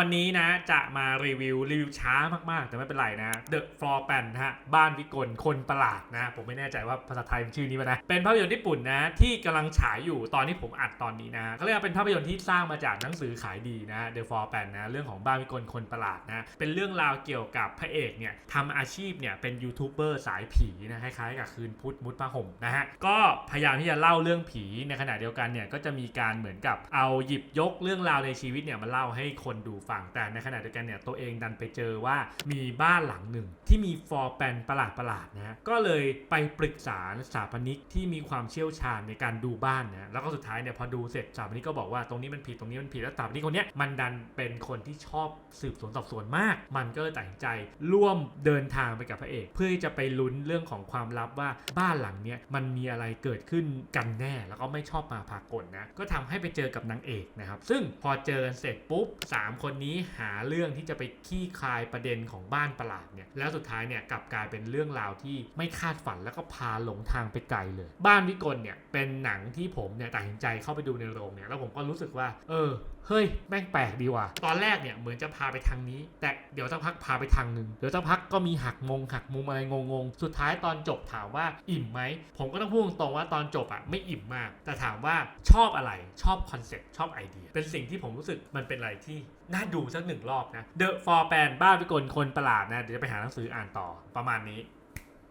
วันนี้นะจะมารีวิวรีวิวช้ามากๆ แต่ไม่เป็นไรนะ The Floor Pan นะฮะบ้านวิกลคนประหลาดนะ ผมไม่แน่ใจว่าภาษาไทยมันชื่อนี้ป่ะนะ เป็นภาพยนตร์ญี่ปุ่นนะ ที่กำลังฉายอยู่ตอนที่ผมอัดตอนนี้นะเขาเรียกว่าเป็นภาพยนตร์ที่สร้างมาจากหนังสือขายดีนะ The Floor Pan นะ เรื่องของบ้านวิกลคนประหลาดนะ เป็นเรื่องราวเกี่ยวกับพระเอกเนี่ยทำอาชีพเนี่ยเป็นยูทูบเบอร์สายผีนะคล้ายๆกับคืนพุธมุดผ้าห่มนะฮะก็พยายามที่จะเล่าเรื่องผีในขณะเดียวกันเนี่ยก็จะมีการเหมือนกับเอาหยิบยกเรื่องราวในชีวิตเนี่ยมาเล่าให้คนดูฟัง แต่ในขณะเดียวกันเนี่ยตัวเองดันไปเจอว่ามีบ้านหลังหนึ่ง ที่มีฟอร์แปนประหลาดประหลาดๆนะฮะก็เลยไปปรึกษาสถาปนิกที่มีความเชี่ยวชาญในการดูบ้านนะแล้วก็สุดท้ายเนี่ยพอดูเสร็จสถาปนิกก็บอกว่าตรงนี้มันผิดตรงนี้มันผิดแล้วสถาปนิกคนเนี้ยมันดันเป็นคนที่ชอบสืบสวนสอบสวนมาก มันก็เลยตัดสินใจร่วมเดินทางไปกับพระเอก เพื่อจะไปลุ้นเรื่องของความลับว่าบ้านหลังเนี้ยมันมีอะไรเกิดขึ้นกันแน่ แล้วก็ไม่ชอบมาพากลนะก็ทำให้ไปเจอกับนางเอกนะครับซึ่งพอเจอกันเสร็จปุ๊บสามคนนี้หาเรื่องที่จะไปขี้คายประเด็นของบ้านประหลาดเนี่ยแล้วสุดท้ายเนี่ยกลับกลายเป็นเรื่องราวที่ไม่คาดฝันแล้วก็พาหลงทางไปไกลเลย บ้านวิกลเนี่ยเป็นหนังที่ผมเนี่ยตัดสินใจเข้าไปดูในโรงเนี่ยแล้วผมก็รู้สึกว่า เออเฮ้ยแม่งแปลกดีว่ะตอนแรกเนี่ยเหมือนจะพาไปทางนี้ แต่เดี๋ยวสักพักพาไปทางหนึ่งเดี๋ยวสักพักก็มีหักมงหักมุมอะไรงงๆสุดท้ายตอนจบถามว่าอิ่มไหมผมก็ต้องพูดตรงๆว่าตอนจบอะไม่อิ่มมาก แต่ถามว่าชอบอะไรชอบคอนเซ็ปต์ชอบไอเดีย เป็นสิ่งที่ผมรู้สึกมันเป็นอะไรที่น่าดูสักหนึ่งรอบนะ The For Pan บ้านวิกลคนประหลาดนะเดี๋ยวจะไปหาหนังสืออ่านต่อประมาณนี้